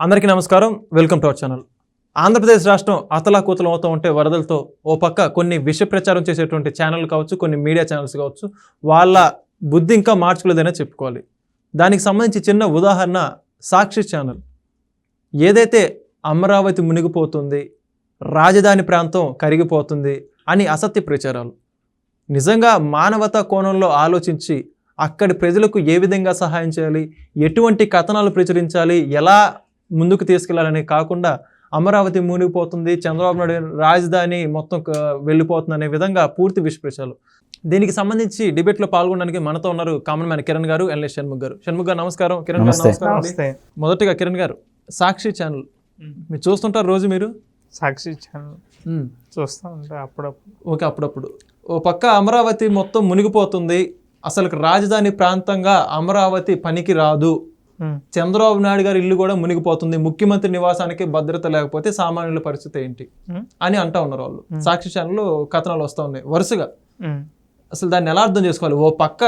అందరికీ నమస్కారం. Welcome to our channel. Andhra Pradesh రాష్ట్రం అతలాకుతలం అవుతూ ఉంటే వరదలతో ఓ పక్క కొన్ని విష ప్రచారం చేసేటువంటి ఛానల్ కావచ్చు కొన్ని మీడియా ఛానల్స్ కావచ్చు వాళ్ళ బుద్ధి ఇంకా మార్చుకోలేదనే చెప్పుకోవాలి. దానికి సంబంధించి చిన్న ఉదాహరణ సాక్షి ఛానల్. ఏదైతే అమరావతి మునిగిపోతుంది రాజధాని ప్రాంతం కరిగిపోతుంది అని అసత్య ప్రచారాలు. నిజంగా మానవతా కోణంలో ఆలోచించి అక్కడి ప్రజలకు ఏ విధంగా సహాయం చేయాలి ఎటువంటి కథనాలు ప్రచురించాలి ఎలా ముందుకు తీసుకెళ్ళాలని కాకుండా అమరావతి మునిగిపోతుంది చంద్రబాబు నాయుడు రాజధాని మొత్తం వెళ్ళిపోతుంది అనే విధంగా పూర్తి విషప్రచారాలు దీనికి సంబంధించి డిబేట్లో పాల్గొనడానికి మనతో ఉన్నారు కామన్ మ్యాన్ కిరణ్ గారు ఎన్ఎస్ షణ్ముఖ్ గారు. షణ్ముఖ్ గారు నమస్కారం. కిరణ్ గారు. నమస్కారం. మొదటిగా కిరణ్ గారు సాక్షి ఛానల్. మీరు చూస్తుంటారు రోజు మీరు? సాక్షి ఛానల్. చూస్తూ ఉంటా అప్పుడప్పుడు. ఓకే అప్పుడప్పుడు. ఓ పక్క అమరావతి మొత్తం మునిగిపోతుంది. అసలు రాజధాని ప్రాంతంగా అమరావతి పనికి రాదు చంద్రబాబు నాయుడు గారి ఇల్లు కూడా మునిగిపోతుంది. ముఖ్యమంత్రి నివాసానికి భద్రత లేకపోతే సామాన్యుల పరిస్థితి ఏంటి? ఉమ్, అని అంటా ఉన్నారు వాళ్ళు. సాక్షి ఛానల్లో కథనాలు వస్తూ ఉన్నాయి. వరుసగా. అసలు దాన్ని ఎలా అర్థం చేసుకోవాలి? ఓ పక్క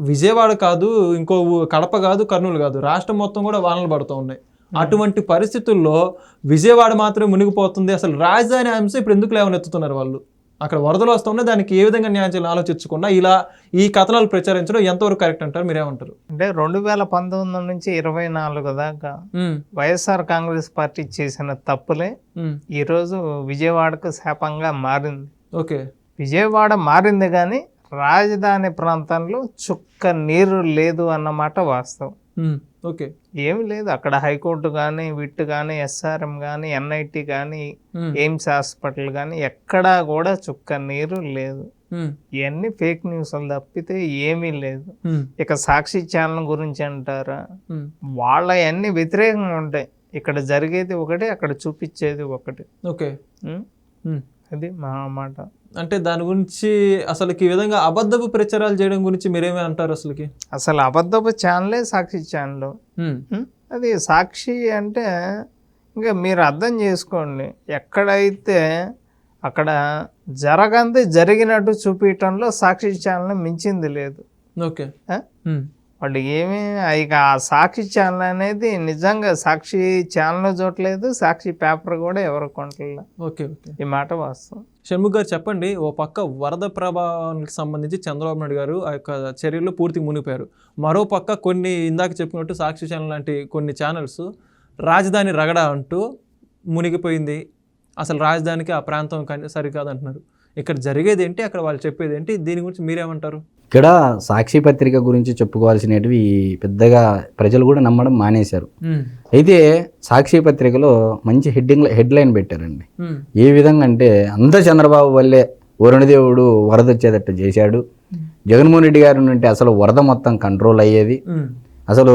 విజయవాడ కాదు ఇంకో కడప కాదు కర్నూలు కాదు. రాష్ట్రం మొత్తం కూడా వానలు పడుతూ ఉన్నాయి. అటువంటి పరిస్థితుల్లో విజయవాడ మాత్రమే మునిగిపోతుంది. అసలు రాజధాని అంశం ఇప్పుడు ఎందుకు లేవనెత్తుతున్నారు వాళ్ళు? అక్కడ వరదలు వస్తున్నాయి దానికి ఏ విధంగా న్యాయం చేయాలని ఆలోచించకుండా ఇలా ఈ కథనాలు ప్రచారించడం ఎంతవరకు కరెక్ట్ అంటారు? మీరేమంటారు అంటే రెండు వేల పంతొమ్మిది నుంచి ఇరవై నాలుగు దాకా వైఎస్ఆర్ కాంగ్రెస్ పార్టీ చేసిన తప్పులే ఈరోజు విజయవాడకు శాపంగా మారింది. ఓకే. విజయవాడ మారింది కానీ రాజధాని ప్రాంతంలో చుక్క నీరు లేదు అన్నమాట వాస్తవం. ఓకే ఏమి లేదు అక్కడ హైకోర్టు కానీ విట్ కానీ ఎస్ఆర్ఎం కానీ ఎన్ఐటి కానీ ఉమ్, ఎయిమ్స్ హాస్పిటల్ కానీ ఎక్కడా కూడా చుక్క నీరు లేదు. ఉమ్, ఇవన్నీ ఫేక్ న్యూస్లు తప్పితే ఏమీ లేదు. ఇక సాక్షి ఛానల్ గురించి అంటారా? వాళ్ళ అన్ని వ్యతిరేకంగా ఉంటాయి. ఇక్కడ జరిగేది ఒకటి అక్కడ చూపించేది ఒకటి. ఓకే. అది మా మాట. అంటే దాని గురించి అసలుకి ఈ విధంగా అబద్ధపు ప్రచారాలు చేయడం గురించి మీరేమి అంటారు అసలుకి? అసలు అబద్ధపు ఛానలే సాక్షి ఛానల్? అది సాక్షి అంటే ఇంకా మీరు అర్థం చేసుకోండి. ఎక్కడైతే అక్కడ జరగంది జరిగినట్టు చూపించడంలో సాక్షి ఛానల్ మించింది లేదు. ఓకే. వాళ్ళు ఏమీ ఇక ఆ సాక్షి ఛానల్ అనేది నిజంగా సాక్షి ఛానల్ చూడలేదు సాక్షి పేపర్ కూడా ఎవరు కొనట్లేదు. Okay okay. ఈ మాట వాస్తవం. షణ్ముఖ్ గారు చెప్పండి ఓ పక్క వరద ప్రభావానికి సంబంధించి చంద్రబాబు నాయుడు గారు ఆ యొక్క చర్యల్లో పూర్తిగా మునిగిపోయారు. మరో పక్క కొన్ని ఇందాక చెప్పినట్టు సాక్షి ఛానల్ లాంటి కొన్ని ఛానల్స్ రాజధాని రగడ అంటూ మునిగిపోయింది. అసలు రాజధానికి ఆ ప్రాంతం కని- సరికాదు అంటున్నారు ఇక్కడ జరిగేది ఏంటి అక్కడ వాళ్ళు చెప్పేది ఏంటి దీని గురించి మీరేమంటారు? ఇక్కడ సాక్షి పత్రిక గురించి చెప్పుకోవాల్సినవి పెద్దగా ప్రజలు కూడా నమ్మడం మానేశారు. అయితే సాక్షి పత్రికలో మంచి హెడ్డింగ్ హెడ్లైన్ పెట్టారండి. ఏ విధంగా అంటే అంత చంద్రబాబు వల్లే వరుణదేవుడు వరద వచ్చేటట్టు చేశాడు. జగన్మోహన్ రెడ్డి గారు ఉంటే అసలు వరద మొత్తం కంట్రోల్ అయ్యేది. అసలు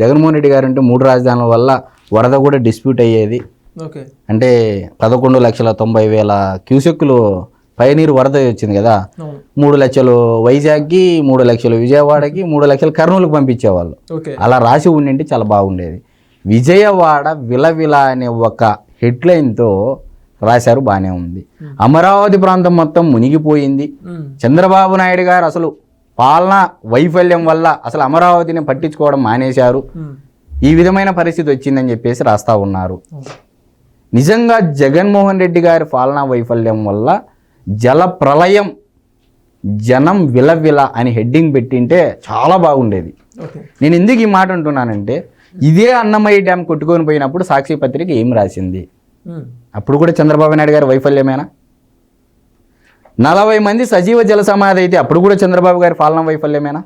జగన్మోహన్ రెడ్డి గారు ఉంటే మూడు రాజధానుల వల్ల వరద కూడా డిస్ప్యూట్ అయ్యేది. అంటే పదకొండు లక్షల తొంభై వేల క్యూసెక్కులు పైనీరు వరద వచ్చింది కదా. మూడు లక్షలు వైజాగ్కి మూడు లక్షలు విజయవాడకి మూడు లక్షలు కర్నూలుకి పంపించేవాళ్ళు. అలా రాసి ఉండింటే చాలా బాగుండేది. విజయవాడ విలవిల అనే ఒక హెడ్లైన్తో రాశారు బాగానే ఉంది. అమరావతి ప్రాంతం మొత్తం మునిగిపోయింది. చంద్రబాబు నాయుడు గారు అసలు పాలన వైఫల్యం వల్ల అసలు అమరావతిని పట్టించుకోవడం మానేశారు. ఈ విధమైన పరిస్థితి వచ్చిందని చెప్పేసి రాస్తా ఉన్నారు. నిజంగా జగన్మోహన్ రెడ్డి గారి పాలనా వైఫల్యం వల్ల జల ప్రళయం జనం విలవిల అని హెడ్డింగ్ పెట్టింటే చాలా బాగుండేది. నేను ఎందుకు ఈ మాట అంటున్నానంటే ఇదే అన్నమయ్య డ్యామ్ కొట్టుకొని పోయినప్పుడు సాక్షి పత్రిక ఏం రాసింది? అప్పుడు కూడా చంద్రబాబు నాయుడు గారి వైఫల్యమేనా? నలభై మంది సజీవ జల సమాధి అయితే అప్పుడు కూడా చంద్రబాబు గారి పాలనా వైఫల్యమేనా?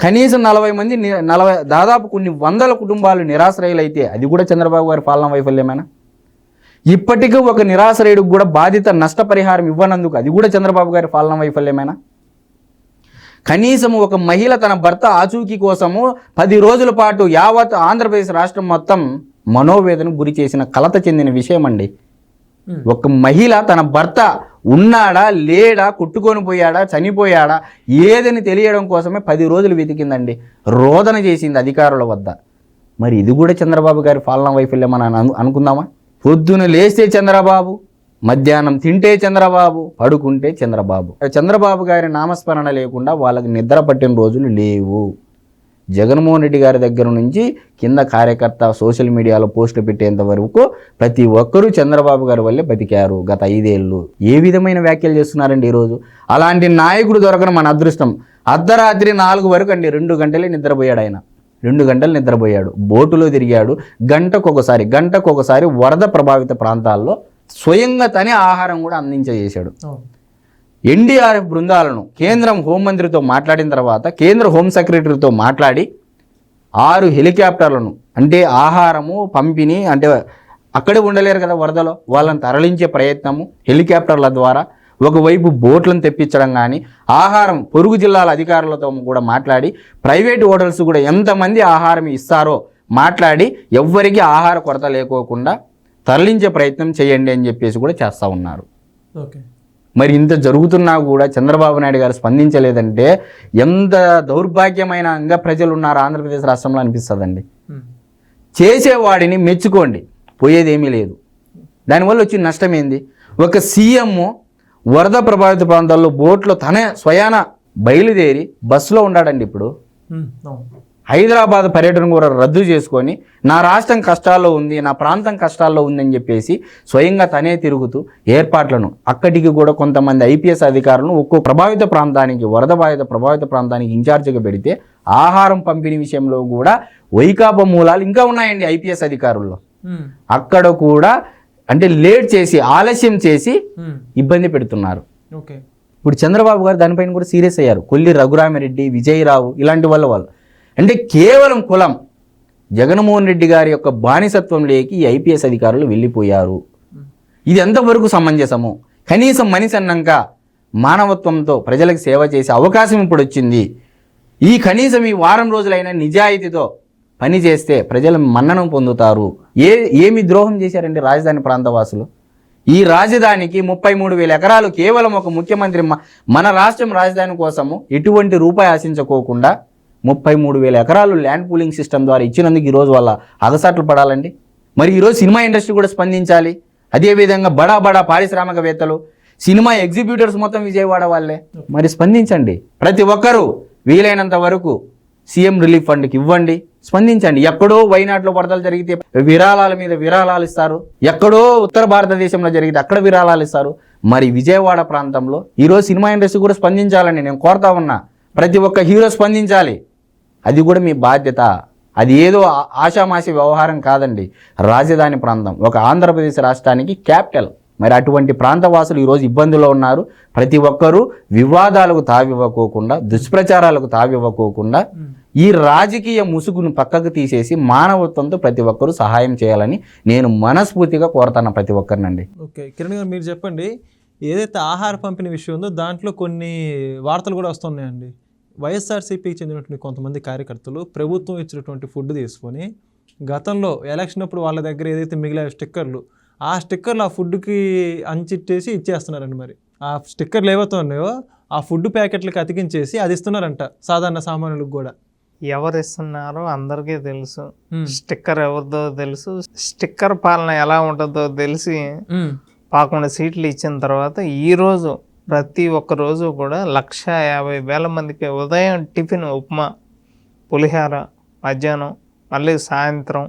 కనీసం నలభై మంది నలభై దాదాపు కొన్ని వందల కుటుంబాలు నిరాశ్రయులైతే అది కూడా చంద్రబాబు గారి పాలనా వైఫల్యమేనా? ఇప్పటికీ ఒక నిరాశ్రయుడికి కూడా బాధిత నష్టపరిహారం ఇవ్వనందుకు అది కూడా చంద్రబాబు గారి పాలనా వైఫల్యమేనా? కనీసం ఒక మహిళ తన భర్త ఆచూకీ కోసము పది రోజుల పాటు యావత్ ఆంధ్రప్రదేశ్ రాష్ట్రం మొత్తం మనోవేదన గురి చేసిన కలత చెందిన విషయం అండి ఒక మహిళ తన భర్త ఉన్నాడా లేడా కుట్టుకొని పోయాడా చనిపోయాడా ఏదని తెలియడం కోసమే పది రోజులు వెతికిందండి. రోదన చేసింది అధికారుల వద్ద. మరి ఇది కూడా చంద్రబాబు గారి పాలనా వైఫల్యం అని అను అనుకుందామా? పొద్దున లేస్తే చంద్రబాబు మధ్యాహ్నం తింటే చంద్రబాబు పడుకుంటే చంద్రబాబు. చంద్రబాబు గారి నామస్మరణ లేకుండా వాళ్ళకి నిద్ర పట్టిన రోజులు లేవు. జగన్మోహన్ రెడ్డి గారి దగ్గర నుంచి కింద కార్యకర్త సోషల్ మీడియాలో పోస్టులు పెట్టేంత వరకు ప్రతి ఒక్కరూ చంద్రబాబు గారి వల్లే బతికారు గత ఐదేళ్ళు. ఏ విధమైన వ్యాఖ్యలు చేస్తున్నారండి ఈరోజు? అలాంటి నాయకుడు దొరకడం మన అదృష్టం. అర్ధరాత్రి నాలుగు వరకు అండి రెండు గంటలే నిద్రపోయాడు ఆయన. రెండు గంటలు నిద్రపోయాడు. బోటులో తిరిగాడు. గంటకు ఒకసారి గంటకు ఒకసారి వరద ప్రభావిత ప్రాంతాల్లో స్వయంగా తనే ఆహారం కూడా అందించేసాడు ఎన్డీఆర్ఎఫ్ బృందాలను కేంద్రం హోంమంత్రితో మాట్లాడిన తర్వాత కేంద్ర హోం సెక్రటరీతో మాట్లాడి ఆరు హెలికాప్టర్లను అంటే ఆహారము పంపిణీ అంటే అక్కడే ఉండలేరు కదా వరదలో వాళ్ళని తరలించే ప్రయత్నము హెలికాప్టర్ల ద్వారా ఒకవైపు బోట్లను తెప్పించడం కానీ ఆహారం పొరుగు జిల్లాల అధికారులతో కూడా మాట్లాడి ప్రైవేట్ హోటల్స్ కూడా ఎంతమంది ఆహారం ఇస్తారో మాట్లాడి ఎవ్వరికీ ఆహార కొరత లేకోకుండా తరలించే ప్రయత్నం చేయండి అని చెప్పేసి కూడా చేస్తూ ఉన్నారు. ఓకే. మరి ఇంత జరుగుతున్నా కూడా చంద్రబాబు నాయుడు గారు స్పందించలేదంటే ఎంత దౌర్భాగ్యమైన అంగ ప్రజలు ఉన్నారు ఆంధ్రప్రదేశ్ రాష్ట్రంలో అనిపిస్తుందండి. చేసేవాడిని మెచ్చుకోండి పోయేది ఏమీ లేదు. దానివల్ల వచ్చిన నష్టం ఏంది? ఒక సీఎం వరద ప్రభావిత ప్రాంతాల్లో బోట్లో తనే స్వయాన బయలుదేరి బస్సులో ఉన్నాడండి ఇప్పుడు. హైదరాబాద్ పర్యటన కూడా రద్దు చేసుకొని నా రాష్ట్రం కష్టాల్లో ఉంది నా ప్రాంతం కష్టాల్లో ఉందని చెప్పేసి స్వయంగా తనే తిరుగుతూ ఏర్పాట్లను అక్కడికి కూడా కొంతమంది ఐపీఎస్ అధికారులను ఒక్కో ప్రభావిత ప్రాంతానికి వరద బాధిత ప్రభావిత ప్రాంతానికి ఇన్ఛార్జిగా పెడితే ఆహారం పంపిణీ విషయంలో కూడా వైకాపా మూలాలు ఇంకా ఉన్నాయండి ఐపీఎస్ అధికారుల్లో. అక్కడ కూడా అంటే లేట్ చేసి ఆలస్యం చేసి ఇబ్బంది పెడుతున్నారు. ఓకే. ఇప్పుడు చంద్రబాబు గారు దానిపైన కూడా సీరియస్ అయ్యారు. కొల్లి రఘురామిరెడ్డి విజయరావు ఇలాంటి వాళ్ళ వాళ్ళు. అంటే కేవలం కులం. జగన్మోహన్ రెడ్డి గారి యొక్క బానిసత్వంలోకి ఈ ఐపీఎస్ అధికారులు వెళ్ళిపోయారు. ఇది ఎంతవరకు సమంజసము? కనీసం మనిషి అన్నాక మానవత్వంతో ప్రజలకు సేవ చేసే అవకాశం ఇప్పుడు వచ్చింది. ఈ కనీసం ఈ వారం రోజులైనా నిజాయితీతో పని చేస్తే ప్రజలు మన్ననం పొందుతారు. ఏ ఏమి ద్రోహం చేశారండి రాజధాని ప్రాంతవాసులు? ఈ రాజధానికి ముప్పై మూడు వేల ఎకరాలు కేవలం ఒక ముఖ్యమంత్రి మ- మన రాష్ట్రం రాజధాని కోసము ఎటువంటి రూపాయి ఆశించుకోకుండా ముప్పై మూడు వేల ఎకరాలు ల్యాండ్ పూలింగ్ సిస్టమ్ ద్వారా ఇచ్చినందుకు ఈరోజు వాళ్ళ అగసాట్లు పడాలండి. మరి ఈరోజు సినిమా ఇండస్ట్రీ కూడా స్పందించాలి. అదేవిధంగా బడా బడా పారిశ్రామికవేత్తలు సినిమా ఎగ్జిబ్యూటర్స్ మొత్తం విజయవాడ వాళ్ళే. మరి స్పందించండి. ప్రతి ఒక్కరూ వీలైనంత వరకు సీఎం రిలీఫ్ ఫండ్కి ఇవ్వండి. స్పందించండి. ఎక్కడో వైనాట్లో వరదలు జరిగితే విరాళాల మీద విరాళాలు ఇస్తారు. ఎక్కడో ఉత్తర భారతదేశంలో జరిగితే అక్కడ విరాళాలు ఇస్తారు. మరి విజయవాడ ప్రాంతంలో ఈరోజు సినిమా ఇండస్ట్రీ కూడా స్పందించాలని నేను కోరుతా ఉన్నా. ప్రతి ఒక్క హీరో స్పందించాలి. అది కూడా మీ బాధ్యత. అది ఏదో ఆ- ఆషామాషి వ్యవహారం కాదండి. రాజధాని ప్రాంతం. ఒక ఆంధ్రప్రదేశ్ రాష్ట్రానికి క్యాపిటల్. మరి అటువంటి ప్రాంతవాసులు ఈరోజు ఇబ్బందుల్లో ఉన్నారు. ప్రతి ఒక్కరూ వివాదాలకు తావివ్వకోకుండా దుష్ప్రచారాలకు తావివ్వకోకుండా ఈ రాజకీయ ముసుగును పక్కకు తీసేసి మానవత్వంతో ప్రతి ఒక్కరూ సహాయం చేయాలని నేను మనస్ఫూర్తిగా కోరుతాను ప్రతి ఒక్కరినండి. ఓకే కిరణ్ గారు మీరు చెప్పండి ఏదైతే ఆహార పంపిణీ విషయం ఉందో దాంట్లో కొన్ని వార్తలు కూడా వస్తున్నాయండి. వైఎస్ఆర్సీపీకి చెందినటువంటి కొంతమంది కార్యకర్తలు ప్రభుత్వం ఇచ్చినటువంటి ఫుడ్ తీసుకొని గతంలో ఎలక్షన్ అప్పుడు వాళ్ళ దగ్గర ఏదైతే మిగిలే స్టిక్కర్లు ఆ స్టిక్కర్లు ఆ ఫుడ్కి అంచిట్టేసి ఇచ్చేస్తున్నారండి మరి ఆ స్టిక్కర్లు ఏవైతే ఉన్నాయో ఆ ఫుడ్ ప్యాకెట్లకి అతికించేసి అది ఇస్తున్నారంట సాధారణ సామాన్యులకు కూడా ఎవరు ఇస్తున్నారో అందరికీ తెలుసు. స్టిక్కర్ ఎవరిదో తెలుసు స్టిక్కర్ పాలన ఎలా ఉంటుందో తెలిసి ఉమ్. పదకొండు సీట్లు ఇచ్చిన తర్వాత ఈరోజు ప్రతి ఒక్క రోజు కూడా లక్ష యాభై వేల మందికి ఉదయం టిఫిన్ ఉప్మా పులిహార మధ్యాహ్నం మళ్ళీ సాయంత్రం?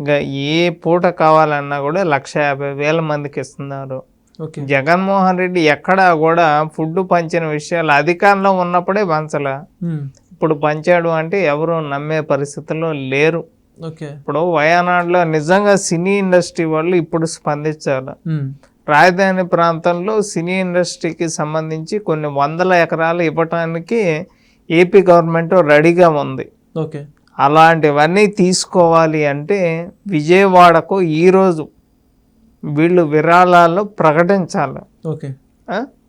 ఇంకా ఏ పూట కావాలన్నా కూడా లక్ష యాభై వేల మందికి ఇస్తున్నారు. జగన్మోహన్ రెడ్డి ఎక్కడా కూడా ఫుడ్ పంచిన విషయాలు అధికారంలో ఉన్నప్పుడే పంచలే. ఇప్పుడు పంచాడు అంటే ఎవరు నమ్మే పరిస్థితుల్లో లేరు. ఇప్పుడు వయనాడులో నిజంగా సినీ ఇండస్ట్రీ వాళ్ళు ఇప్పుడు స్పందించాలి. రాజధాని ప్రాంతంలో సినీ ఇండస్ట్రీకి సంబంధించి కొన్ని వందల ఎకరాలు ఇవ్వటానికి ఏపీ గవర్నమెంట్ రెడీగా ఉంది. ఓకే. అలాంటివన్నీ తీసుకోవాలి అంటే విజయవాడకు ఈరోజు వీళ్ళు విరాళాలు ప్రకటించాలి. ఓకే?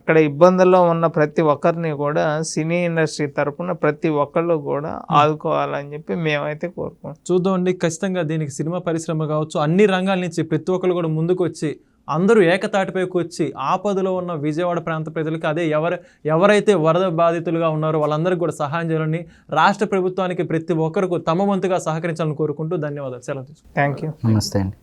ఇక్కడ ఇబ్బందుల్లో ఉన్న ప్రతి ఒక్కరిని కూడా సినీ ఇండస్ట్రీ తరపున ప్రతి ఒక్కళ్ళు కూడా ఆదుకోవాలని చెప్పి మేమైతే కోరుకుంటాం చూద్దామండి. ఖచ్చితంగా దీనికి సినిమా పరిశ్రమ కావచ్చు అన్ని రంగాల నుంచి ప్రతి ఒక్కరు కూడా ముందుకు వచ్చి అందరూ ఏకతాటిపైకి వచ్చి ఆపదలో ఉన్న విజయవాడ ప్రాంత ప్రజలకు అదే ఎవరు ఎవరైతే వరద బాధితులుగా ఉన్నారో వాళ్ళందరికీ కూడా సహాయం చేయాలని రాష్ట్ర ప్రభుత్వానికి ప్రతి ఒక్కరికి తమ వంతుగా సహకరించాలని కోరుకుంటూ ధన్యవాదాలు. సెలవు తీసుకుంటాను. థ్యాంక్ యూ నమస్తే అండి.